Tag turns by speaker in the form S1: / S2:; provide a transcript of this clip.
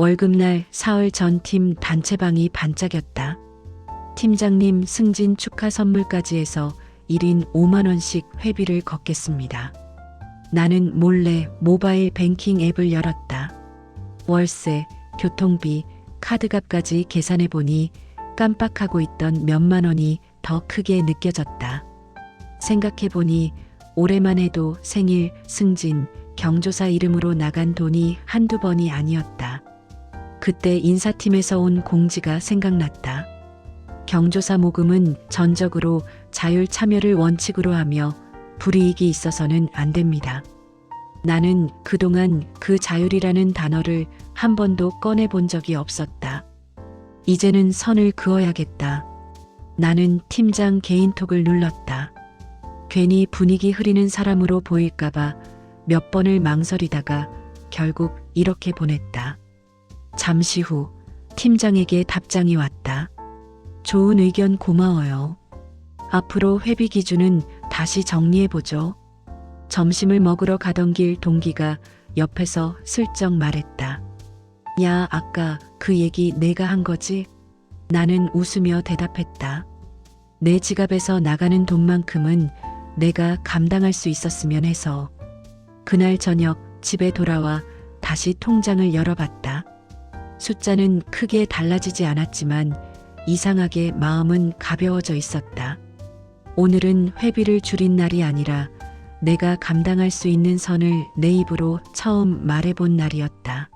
S1: 월급날 사흘 전 팀 단체방이 반짝였다. 팀장님 승진 축하 선물까지 해서 1인 5만원씩 회비를 걷겠습니다. 나는 몰래 모바일 뱅킹 앱을 열었다. 월세, 교통비, 카드값까지 계산해 보니 깜빡하고 있던 몇만 원이 더 크게 느껴졌다. 생각해 보니 올해만 해도 생일, 승진, 경조사 이름으로 나간 돈이 한두 번이 아니었다. 그때 인사팀에서 온 공지가 생각났다. 경조사 모금은 전적으로 자율 참여를 원칙으로 하며 불이익이 있어서는 안 됩니다. 나는 그동안 그 자율이라는 단어를 한 번도 꺼내 본 적이 없었다. 이제는 선을 그어야겠다. 나는 팀장 개인톡을 눌렀다. 괜히 분위기 흐리는 사람으로 보일까봐 몇 번을 망설이다가 결국 이렇게 보냈다. 잠시 후 팀장에게 답장이 왔다. 좋은 의견 고마워요. 앞으로 회비 기준은 다시 정리해보죠. 점심을 먹으러 가던 길 동기가 옆에서 슬쩍 말했다. 야, 아까 그 얘기 내가 한 거지? 나는 웃으며 대답했다. 내 지갑에서 나가는 돈만큼은 내가 감당할 수 있었으면 해서. 그날 저녁 집에 돌아와 다시 통장을 열어봤다. 숫자는 크게 달라지지 않았지만 이상하게 마음은 가벼워져 있었다. 오늘은 회비를 줄인 날이 아니라 내가 감당할 수 있는 선을 내 입으로 처음 말해본 날이었다.